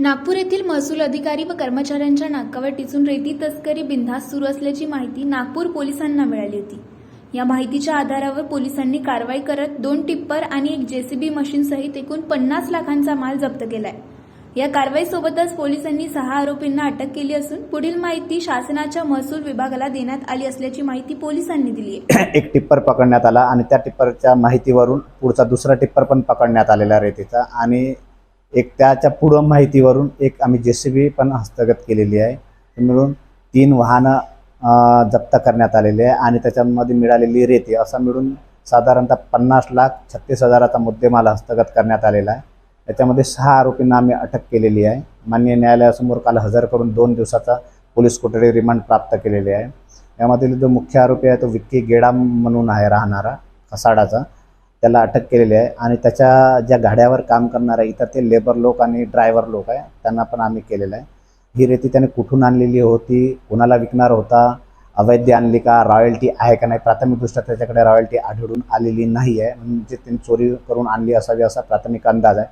नागपूर येथील महसूल अधिकारी व कर्मचाऱ्यांच्या नाकावर टिचून रेती तस्करी बिनधास्त सुरू असल्याची माहिती नागपूर पोलिसांना मिळाली होती. या माहितीच्या आधारावर पोलिसांनी कारवाई करत दोन टिप्पर आणि एक जेसीबी मशीनसहित एकूण पन्नास लाखांचा माल जप्त केलाय. या कारवाईसोबतच पोलिसांनी सहा आरोपींना अटक केली असून पुढील माहिती शासनाच्या महसूल विभागाला देण्यात आली असल्याची माहिती पोलिसांनी दिली आहे. एक टिप्पर पकडण्यात आला आणि त्या टिप्परच्या माहितीवरून पुढचा दुसरा टिप्पर पण पकडण्यात आलेला रेतीचा आणि एक त्याच्या पुढं माहितीवरून एक आम्ही जे सी बी पण हस्तगत केलेली आहे. मिळून तीन वाहनं जप्त करण्यात आलेली आहे आणि त्याच्यामध्ये मिळालेली रेती असं मिळून साधारणतः पन्नास लाख छत्तीस हजाराचा मुद्देमाल हस्तगत करण्यात आलेला आहे. त्याच्यामध्ये सहा आरोपींना आम्ही अटक केलेली आहे. मान्य न्यायालयासमोर काल हजर करून दोन दिवसाचा पोलीस कोठडी रिमांड प्राप्त केलेली आहे. यामधील जो मुख्य आरोपी आहे तो विक्की गेडाम म्हणून आहे राहणारा खसाडाचा. त्याला अटक केलेली आहे. आणि त्याच्या ज्या गाड्यावर काम करणारे इतर ते लेबर लोक आणि ड्रायव्हर लोक आहे त्यांना पण आम्ही केलेलं आहे. ही रेती त्याने कुठून आणलेली होती कुणाला विकणार होता अवैध आणली का रॉयल्टी आहे का नाही प्राथमिकदृष्ट्या त्याच्याकडे रॉयल्टी आढळून आलेली नाही आहे. म्हणजे त्यांनी चोरी करून आणली असावी असा प्राथमिक अंदाज आहे.